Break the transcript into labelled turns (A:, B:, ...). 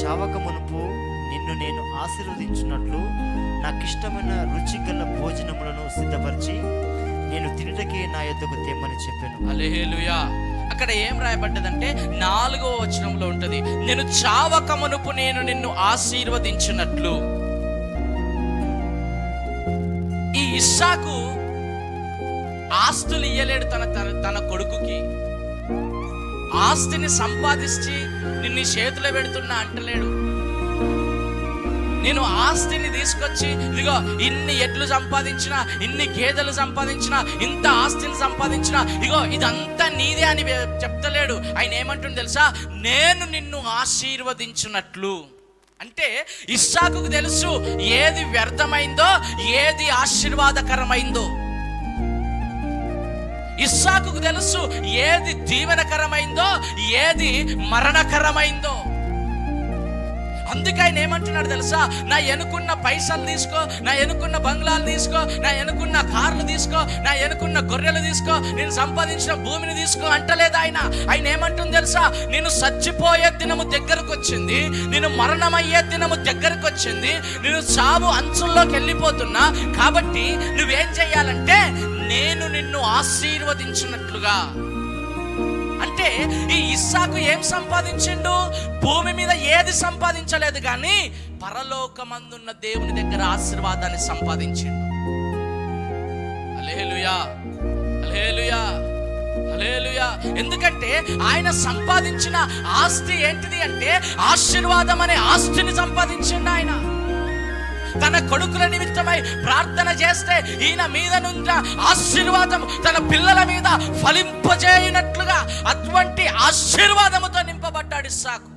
A: చావక మునుపు నిన్ను నేను ఆశీర్వదించున్నట్లు నాకిష్టమైన రుచిగల భోజనములను సిద్ధపరిచి నేను తినటకే నా యొద్దకు తెమ్మని చెప్పాను.
B: అలేలుయా అక్కడ ఏం రాయబడ్డదంటే నాలుగో వచనంలో ఉంటది నేను చావక మునుపు నేను నిన్ను ఆశీర్వదించినట్లు. ఈ ఇస్సాకు ఆస్తులు ఇయ్యలేడు తన తన తన కొడుకుకి. ఆస్తిని సంపాదించి నిన్ను చేతిలో పెడుతున్నా అంటలేడు. నేను ఆస్తిని తీసుకొచ్చి ఇదిగో ఇన్ని ఎడ్లు సంపాదించిన ఇన్ని గేదెలు సంపాదించిన ఇంత ఆస్తిని సంపాదించిన ఇగో ఇదంతా నీదే అని చెప్తలేడు. ఆయన ఏమంటుంది తెలుసా? నేను నిన్ను ఆశీర్వదించినట్లు. అంటే ఇస్సాకు తెలుసు ఏది వ్యర్థమైందో ఏది ఆశీర్వాదకరమైందో. ఇస్సాకుకు తెలుసు ఏది దీవెనకరమైందో ఏది మరణకరమైందో. అందుకే ఆయన ఏమంటున్నాడు తెలుసా? నా ఎనుకున్న పైసలు తీసుకో నా ఎనుకున్న బంగ్లాలు తీసుకో నా ఎనుకున్న కార్లు తీసుకో నా ఎనుకున్న గొర్రెలు తీసుకో నేను సంపాదించిన భూమిని తీసుకో అంటలేదు ఆయన? ఆయన ఏమంటుంది తెలుసా? నేను చచ్చిపోయే దినము దగ్గరకు వచ్చింది నేను మరణమయ్యే దినము దగ్గరకు వచ్చింది నేను చావు అంచుల్లోకి వెళ్ళిపోతున్నా కాబట్టి నువ్వేం చెయ్యాలంటే నిన్ను ఆశీర్వదించినట్లుగా. అంటే ఈ ఇస్సాకు ఏం సంపాదించిండు? భూమి మీద ఏది సంపాదించలేదు కానీ పరలోకమందున్న దేవుని దగ్గర ఆశీర్వాదాన్ని సంపాదించిండు. అలేలుయా అలేలుయా అలేలుయా ఎందుకంటే ఆయన సంపాదించిన ఆస్తి ఏంటిది అంటే ఆశీర్వాదం అనే ఆస్తిని సంపాదించిండు ఆయన. తన కొడుకుల నిమిత్తమై ప్రార్థన చేస్తే ఈయన మీద నుండి ఆశీర్వాదం తన పిల్లల మీద ఫలింపజేయనట్లుగా అటువంటి ఆశీర్వాదముతో నింపబడ్డాడు ఇస్సాకు.